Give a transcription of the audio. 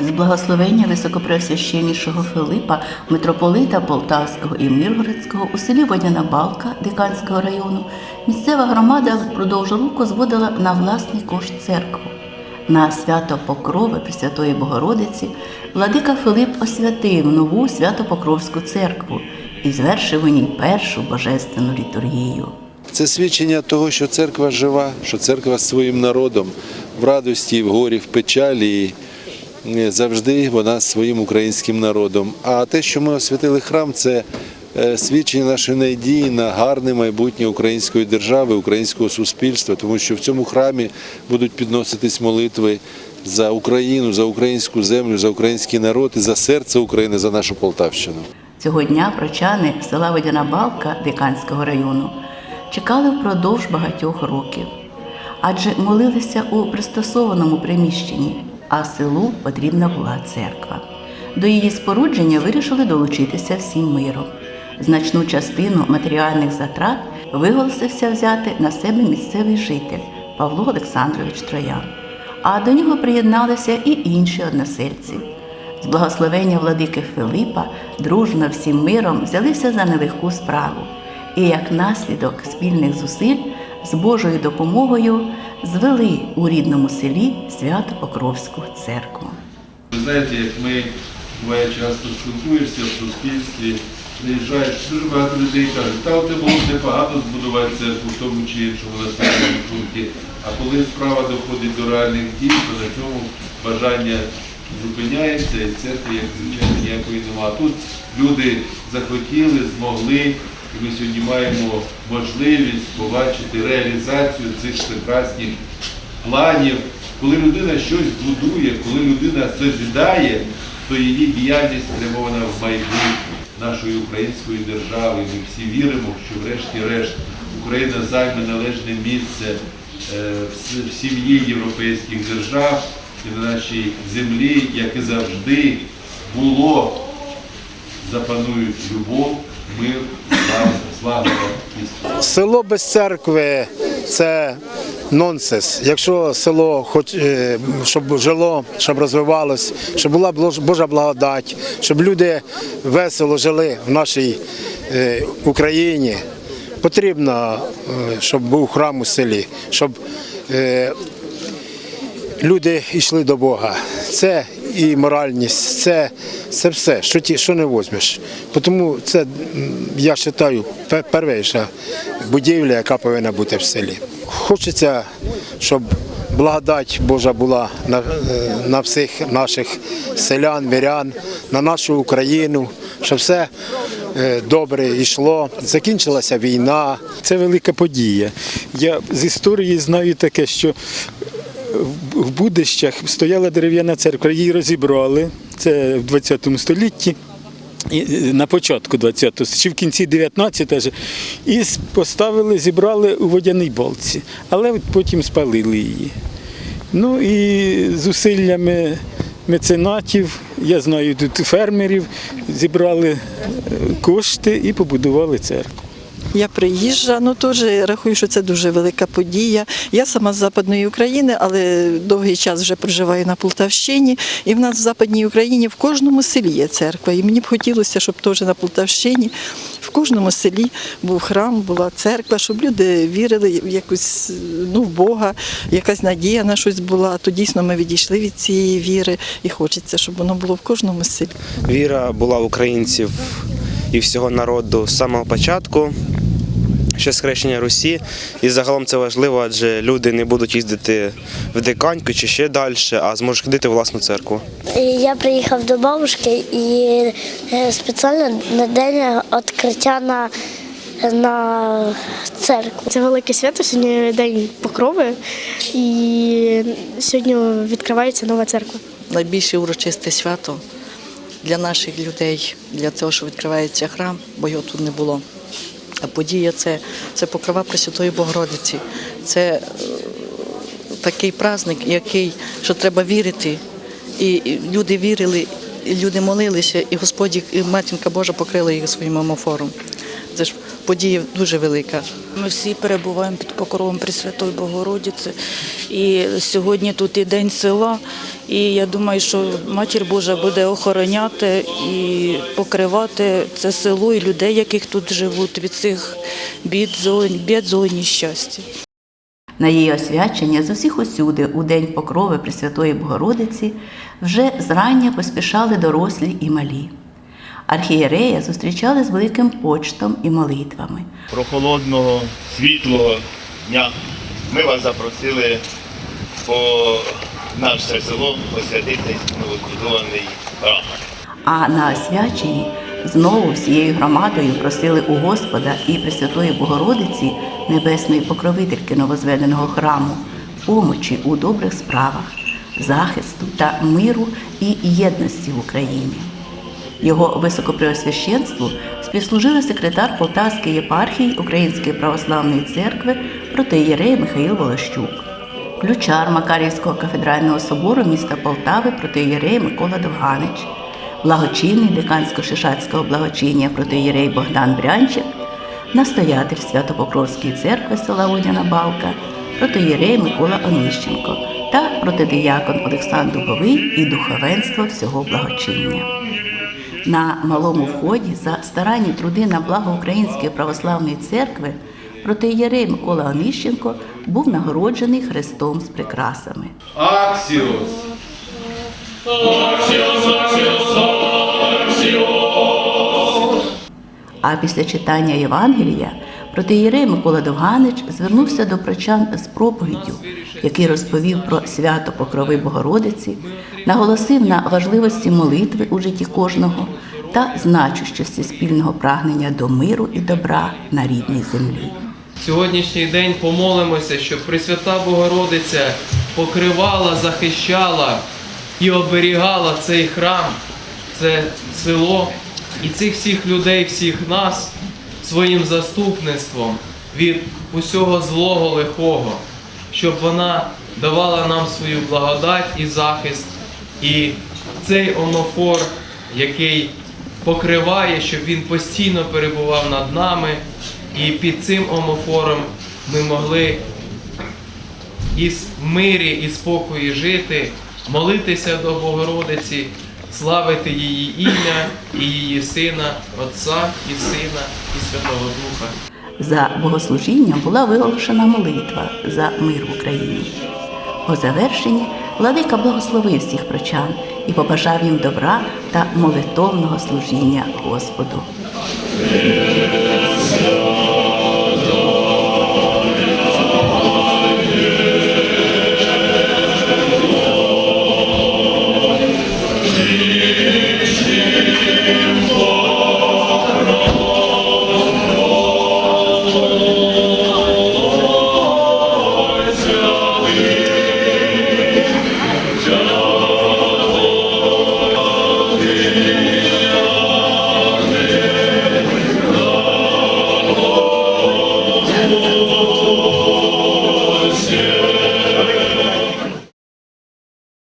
з благословення високопреосвященнішого Филипа, митрополита Полтавського і Миргородського у селі Водяна Балка Диканського району місцева громада впродовж року зводила на власний кошт церкву. На свято Покрови Пресвятої Богородиці владика Филип освятив нову Свято-Покровську церкву і звершив у ній першу божественну літургію. Це свідчення того, що церква жива, що церква з своїм народом в радості, в горі, в печалі. Е, завжди вона своїм українським народом. А те, що ми освятили храм, це е, свідчення нашої надії на гарне майбутнє української держави, українського суспільства, тому що в цьому храмі будуть підноситись молитви за Україну, за українську землю, за український народ і за серце України, за нашу Полтавщину. Цього дня прочани села Водяна Балка Диканського району чекали впродовж багатьох років, адже молилися у пристосованому приміщенні, а селу потрібна була церква. До її спорудження вирішили долучитися всім миром. Значну частину матеріальних затрат виголосився взяти на себе місцевий житель Павло Олександрович Троян. А до нього приєдналися і інші односельці. З благословення владики Филипа дружно всім миром взялися за нелегку справу. І як наслідок спільних зусиль з Божою допомогою звели у рідному селі Свято-Покровську церкву. Ви знаєте, як ми буває часто спілкуєшся в суспільстві, приїжджаєш, дуже багато людей кажуть, та от було непогано збудувати церкву в тому чи іншому населеному пункті. А коли справа доходить до реальних дій, то на цьому бажання зупиняється і церкви, як звичайно, ніякої немає. Тут люди захотіли, змогли, і ми сьогодні маємо можливість побачити реалізацію цих прекрасних планів. Коли людина щось будує, коли людина созідає, то її діяльність спрямована в майбутнє нашої української держави. Ми всі віримо, що врешті-решт Україна займе належне місце е, в сім'ї європейських держав і на нашій землі, як і завжди було, запанують любов, мир, Село без церкви це нонсенс. Якщо село хоч е, щоб жило, щоб розвивалось, щоб була Божа благодать, щоб люди весело жили в нашій е, Україні, потрібно, е, щоб був храм у селі, щоб люди йшли до Бога. Це і моральність, це, це все, що, ті, що не возьмеш. Тому це, я вважаю, пе- перша будівля, яка повинна бути в селі. Хочеться, щоб благодать Божа була на, е, на всіх наших селян, вірян, на нашу Україну, щоб все е, добре йшло. Закінчилася війна. Це велика подія. Я з історії знаю таке, що в- Будищах стояла дерев'яна церква, її розібрали. Це в 20 столітті. е, На початку 20-го, чи в кінці 19-го, ж, і поставили, зібрали у водяній балці, але потім спалили її. Ну і зусиллями меценатів, я знаю тут фермерів, зібрали е, кошти і побудували церкву. Я приїжджа, ну теж рахую, що це дуже велика подія. Я сама з Западної України, але довгий час вже проживаю на Полтавщині. І в нас в Западній Україні в кожному селі є церква. І мені б хотілося, щоб теж на Полтавщині в кожному селі був храм, була церква, щоб люди вірили в якусь ну, в Бога, якась надія на щось була. То дійсно ми відійшли від цієї віри, і хочеться, щоб воно було в кожному селі. Віра була українців і всього народу з самого початку. Ще з хрещення Русі, і загалом це важливо, адже люди не будуть їздити в диканьку чи ще далі, а зможуть ходити в власну церкву. Я приїхав до бабушки і е, спеціально на день відкриття на, на церкву. Це велике свято, сьогодні день покрови, і сьогодні відкривається нова церква. найбільше урочисте свято для наших людей, для того, що відкривається храм, бо його тут не було. А подія це, це покрова Пресвятої Богородиці. Це е, такий праздник, який що треба вірити. І, люди вірили, і люди молилися, і Господь і Матінка Божа покрила їх своїм омофором. Це ж подія дуже велика. Ми всі перебуваємо під покровом Пресвятої Богородиці. І сьогодні тут і день села, І я думаю, що матір Божа буде охороняти і покривати це село і людей, яких тут живуть, від цих бід, зло- бід, зло і нещастя. На її освячення з усіх усюди у День Покрови Пресвятої Богородиці вже зрання поспішали дорослі і малі. Архієрея зустрічали з великим почтом і молитвами. прохолодного, світлого дня ми вас запросили по наше село посвятити новозбудований храм. А на освяченні знову всією громадою просили у Господа і Пресвятої Богородиці, небесної покровительки новозведеного храму, помочі у добрих справах, захисту та миру і єдності в Україні. Його високопреосвященству співслужили секретар Полтавської єпархії Української православної церкви протиєрей Михаїл Волощук, ключар Макарівського кафедрального собору міста Полтави протиєрей Микола Довганич, благочинний декансько-шишацького благочиння протиєрей Богдан Брянчик, настоятель Святопокровської церкви села Водяна Балка, протиєрей Микола Онищенко та протидиякон Олександр Дубовий і духовенство всього благочиння. На малому вході за старанні труди на благо Української православної церкви протиєрей Микола Онищенко був нагороджений хрестом з прикрасами. Аксіос! А після читання Євангелія протиєрей Микола Довганич звернувся до прочан з проповіддю, який розповів про свято Покрови Богородиці, наголосив на важливості молитви у житті кожного та значущості спільного прагнення до миру і добра на рідній землі. Сьогоднішній день помолимося, щоб Пресвята Богородиця покривала, захищала і оберігала цей храм, це село і цих всіх людей, всіх нас своїм заступництвом від усього злого лихого, щоб вона давала нам свою благодать і захист, і цей омофор, який покриває, щоб він постійно перебував над нами, і під цим омофором ми могли із мирі і спокої жити, молитися до Богородиці, славити її ім'я і її сина, Отця і Сина і Святого Духа. За богослужінням була виголошена молитва за мир в Україні. По завершенні владика благословив всіх прочан і побажав їм добра та молитовного служіння Господу.